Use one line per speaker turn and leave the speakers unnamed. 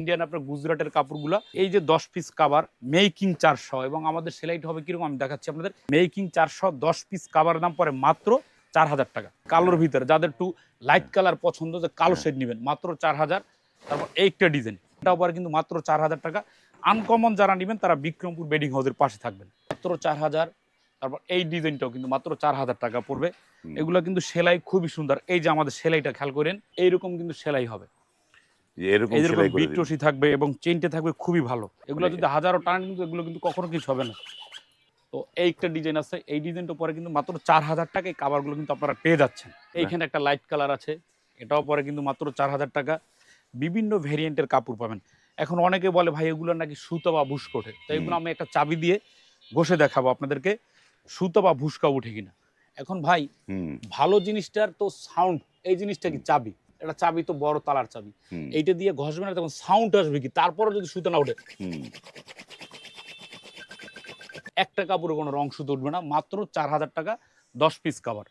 Indian আপনার গুজরাটের কাপড়গুলো এই যে দশ পিস কাবার মেকিং চারশো এবং আমাদের সেলাইটা হবে কীরকম? আমি দেখাচ্ছি আপনাদের। মেকিং চারশো দশ পিস কাবার দাম পরে মাত্র চার হাজার টাকা। কালোর ভিতরে যাদের একটু লাইট কালার পছন্দ যে কালো শেড নেবেন মাত্র চার হাজার তারপর এইটা ডিজাইন এটাও পরে কিন্তু মাত্র চার হাজার টাকা। আনকমন যারা নেবেন তারা বিক্রমপুর বেডিং হাউসের পাশে থাকবেন। মাত্র চার হাজার তারপর এই ডিজাইনটাও কিন্তু মাত্র চার হাজার টাকা পড়বে। এগুলো কিন্তু সেলাই খুবই সুন্দর। এই যে আমাদের সেলাইটা খেয়াল করেন এইরকম কিন্তু সেলাই হবে।
এরকম সেলাই করে
থাকবে এবং চেনটা থাকবে খুবই ভালো। এগুলো যদি হাজারো টান কিন্তু এগুলো কিন্তু কখনো কিছু হবে না। তো এই একটা ডিজাইন আছে। এই ডিজাইনটা পরে কিন্তু মাত্র চার হাজার টাকা এই কাভারগুলো কিন্তু আপনারা পেয়ে যাচ্ছেন। এইখানে একটা লাইট কালার আছে। এটাও পরে কিন্তু মাত্র চার হাজার টাকা। বিভিন্ন ভেরিয়েন্টের কাপড় পাবেন। এখন অনেকে বলে ভাই এগুলো নাকি সুতো বা ভুস্ক ওঠে তো এগুলো আমি একটা চাবি দিয়ে ঘষে দেখাবো আপনাদেরকে। সুতো বা ভুস্কা উঠে কিনা। এখন ভাই ভালো জিনিসটার তো সাউন্ড এই জিনিসটা কি চাবি? এটা চাবি তো বড় তালার চাবি। এইটা দিয়ে ঘষবে না তখন সাউন্ড আসবে কি? তারপরে যদি সুতো না ওঠে। একটা কাপড়ে কোনো রং সুতো উঠবে না মাত্র চার হাজার টাকা দশ পিস কাভার